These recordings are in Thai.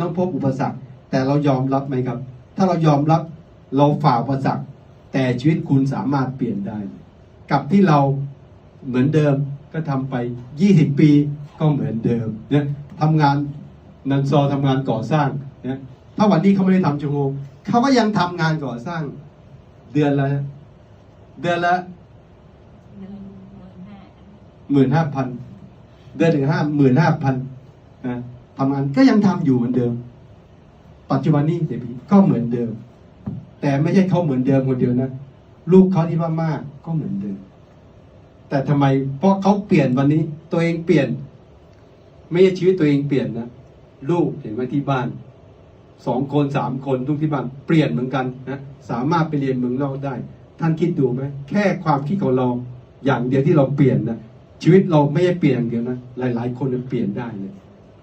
ต้องพบอุปสรรค แต่เรายอมรับไหมครับ ถ้าเรายอมรับเราฝ่าอุปสรรค แต่ชีวิตคุณสามารถเปลี่ยนได้ กับที่เราเหมือนเดิมก็ทำไป 20 ปีก็เหมือนเดิมเนี่ยทำงานนันซอทำงานก่อสร้างเนี่ยถ้าวันนี้เขาไม่ได้ทำชั่วโมงเขาก็ยังทำงานก่อสร้างเดือนละเดือนละหมื่นห้าหมื่นห้าพันเดือนถึงห้าหมื่นห้าพันนะ ทำงานก็ยังทำอยู่เหมือนเดิม ปัจจุบันนี้เดบีก็เหมือนเดิม แต่ไม่ใช่เขาเหมือนเดิมคนเดียวนะลูกเขาที่ว่ามากก็เหมือนเดิม แต่ทำไมเพราะเขาเปลี่ยนวันนี้ ตัวเองเปลี่ยน ไม่ใช่ชีวิตตัวเองเปลี่ยนนะลูกเห็นไว้ที่บ้านสองคนสามคนทุกที่บ้านเปลี่ยนเหมือนกันนะสามารถไปเรียนเมืองนอกได้ ท่านคิดดูไหมแค่ความคิดของเราอย่างเดียวที่เราเปลี่ยนนะชีวิตเราไม่ใช่เปลี่ยนอย่างเดียวนะหลาย ๆ คนเปลี่ยนได้เลย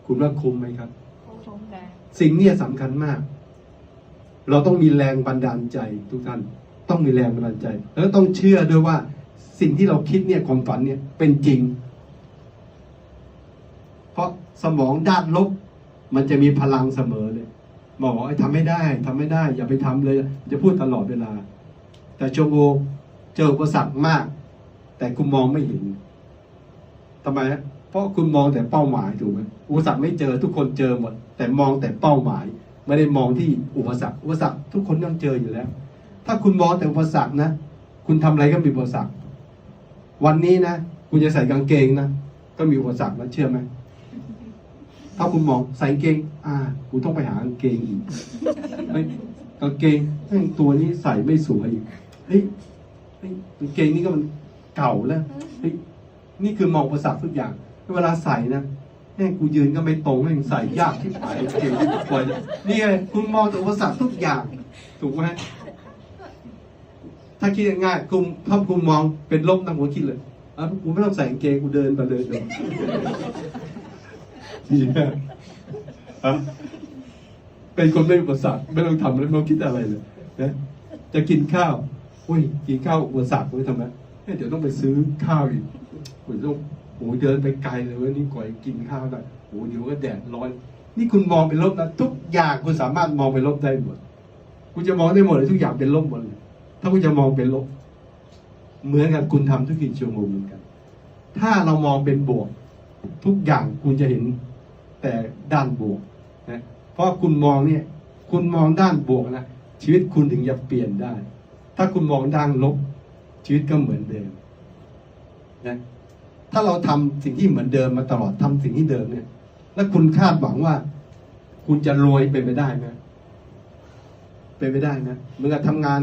คุณว่าคุ้มไหมครับชมกันสิ่งเนี้สำคัญมาก เราต้องมีแรงบันดาลใจทุกท่าน ต้องมีแรงบันดาลใจ แล้วต้องเชื่อด้วยว่าสิ่งที่เราคิดเนี่ยความฝันเนี่ยเป็นจริง เพราะสมองด้านลบ มันจะมีพลังเสมอเลยหมอบอกไอ้ทำไม่ได้ทำไม่ได้ อย่าไปทำเลย จะพูดตลอดเวลา แต่โชโงเจออุปสรรคมาก แต่คุณมองไม่เห็นทำไมฮะ เพราะคุณมองแต่เป้าหมายถูกไหมอุปสรรคไม่เจอทุกคนเจอหมด แต่มองแต่เป้าหมาย ไม่ได้มองที่อุปสรรคอุปสรรคทุกคนต้องเจออยู่แล้ว ถ้าคุณมองแต่อุปสรรคนะ คุณทำอะไรก็มีอุปสรรค วันนี้นะ คุณจะใส่กางเกงนะก็มีอุปสรรคนะเชื่อไหมถ้าคุณมองใส่กางเกง อ่าคุณต้องไปหากางเกงอีกกางเกงแม่งตัวนี้ใส่ไม่สวยอีกเฮ้ยเฮ้ยกางเกงนี่ก็มันเก่าแล้วเฮ้ยนี่คือมองอุปสรรคทุกอย่าง เวลาใส่นะแม่งกูยืนก็ไม่ตรงแม่งใส่ยากที่หายกางเกงที่ควรนี่ไงคุณมองแต่อุปสรรคทุกอย่าง ถูกไหมถ้าคิดง่ายๆคุณถ้าคุณมองเป็นลบนะผมคิดเลยอะกูไม่ต้องใส่กางเกงกูเดินไปเลยเดี๋ยวดีนะอะเป็นคนไม่อุปสรรคไม่ต้องทำไม่ต้องคิดอะไรเลยนะจะกินข้าวอุ้ยกินข้าวอุปสรรคไว้ทำไมเฮ้ยเดี๋ยวต้องไปซื้อข้าวอีกโอ้ยต้อง โอ้ยเดินไปไกลเลยเว่านี่ก่อนกินข้าวได้โอ้ยเดี๋ยวก็แดดร้อน นี่คุณมองเป็นลบนะทุกอย่างคุณสามารถมองเป็นลบได้หมด คุณจะมองได้หมดเลยทุกอย่างเป็นลบหมดเลยถ้าคุณจะมองเป็นลบ เหมือนกับคุณทำธุรกิจชั่วโมงเหมือนกัน ถ้าเรามองเป็นบวก ทุกอย่างคุณจะเห็นแต่ด้านบวกนะเพราะคุณมองเนี่ย คุณมองด้านบวกนะชีวิตคุณถึงจะเปลี่ยนได้ ถ้าคุณมองด้านลบ ชีวิตก็เหมือนเดิมนะ ถ้าเราทำสิ่งที่เหมือนเดิมมาตลอดทำสิ่งที่เดิมเนี่ย แล้วคุณคาดหวังว่า คุณจะรวยเป็นไปได้ไหมเป็นไปได้นะเหมือนกับทำงาน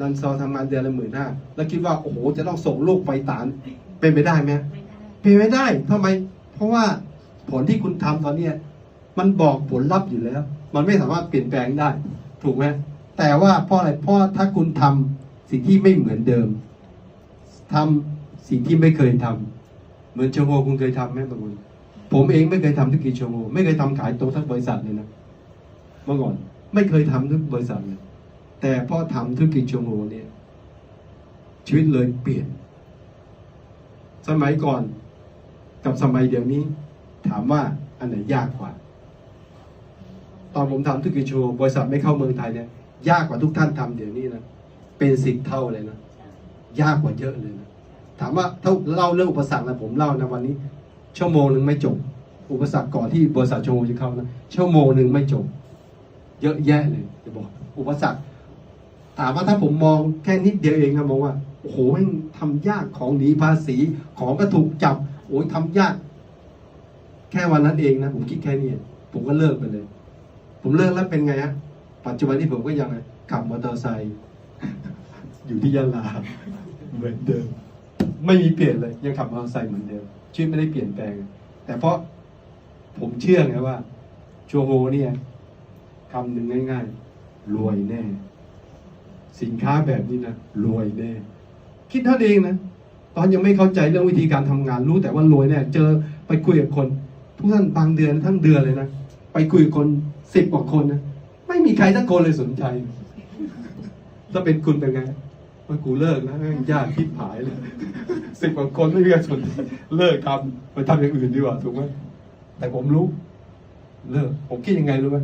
นันซอทำงานเดือนละหมื่นห้าแล้วคิดว่าโอ้โหจะต้องส่งลูกไปตานเป็นไปได้ไหมเป็นไม่ได้ทำไม เพราะว่าผลที่คุณทำตอนเนี้ยมันบอกผลลัพธ์อยู่แล้ว มันไม่สามารถเปลี่ยนแปลงได้ ถูกไหมแต่ว่าเพราะอะไรเพราะถ้าคุณทำสิ่งที่ไม่เหมือนเดิมทำสิ่งที่ไม่เคยทำ เหมือนโชโงคุณเคยทำไหมบางคนผมเองไม่เคยทำธุรกิจโชโงไม่เคยทำขายตรงทั้งบริษัทเลยนะเมื่อก่อน ไม่เคยทำทุกบริษัทเลยแต่พอทำธุรกิจโชโงเนี่ย ชีวิตเลยเปลี่ยน สมัยก่อนกับสมัยเดี๋ยวนี้ ถามว่าอันไหนยากกว่า ตอนผมทำธุรกิจโชว์บริษัทไม่เข้าเมืองไทยเนี่ยยากกว่าทุกท่านทำเดี๋ยวนี้นะเป็นสิบเท่าเลยนะยากกว่าเยอะเลยนะ ถามว่าถ้าเล่าเรื่องอุปสรรคนะผมเล่านะวันนี้ ชั่วโมงหนึ่งไม่จบ อุปสรรคก่อนที่บริษัทโชว์จะเข้านะชั่วโมงหนึ่งไม่จบ เยอะแยะเลยจะบอก อุปสรรคถามว่าถ้าผมมองแค่นิดเดียวเองนะมองว่าโอ้โหม่งทำยากของหนีภาษีของก็ถูกจับโอ้ยทำยาก แค่วันนั้นเองนะผมคิดแค่นี้ผมก็เลิกไปเลย ผมเลิกแล้วเป็นไงฮะปัจจุบันนี้ผมก็ยังไงขับมอเตอร์ไซค์อยู่ที่ยะลาเหมือนเดิม ไม่มีเปลี่ยนเลย ยังขับมอเตอร์ไซค์เหมือนเดิมชีวิตไม่ได้เปลี่ยนแปลง แต่เพราะผมเชื่อไงว่าชัวโฮเนี่ยคำหนึ่งง่าย ๆ รวยแน่ สินค้าแบบนี้นะรวยแน่ คิดเท่าเองนะ ตอนยังไม่เข้าใจเรื่องวิธีการทำงานรู้แต่ว่ารวยแน่เจอไปคุยกับคนทุกท่านบางเดือนทั้งเดือนเลยนะไปคุยกับคนสิบกว่าคนนะไม่มีใครสักคนเลยสนใจถ้าเป็นคุณเป็นไงว่ากูเลิกนะแม่งยากคิดผายเลย สิบกว่าคนไม่มีใครสนใจเลิกทำไปทำอย่างอื่นดีกว่าถูกไหมแต่ผมรู้ เลิก ผมคิดยังไงรู้ไหม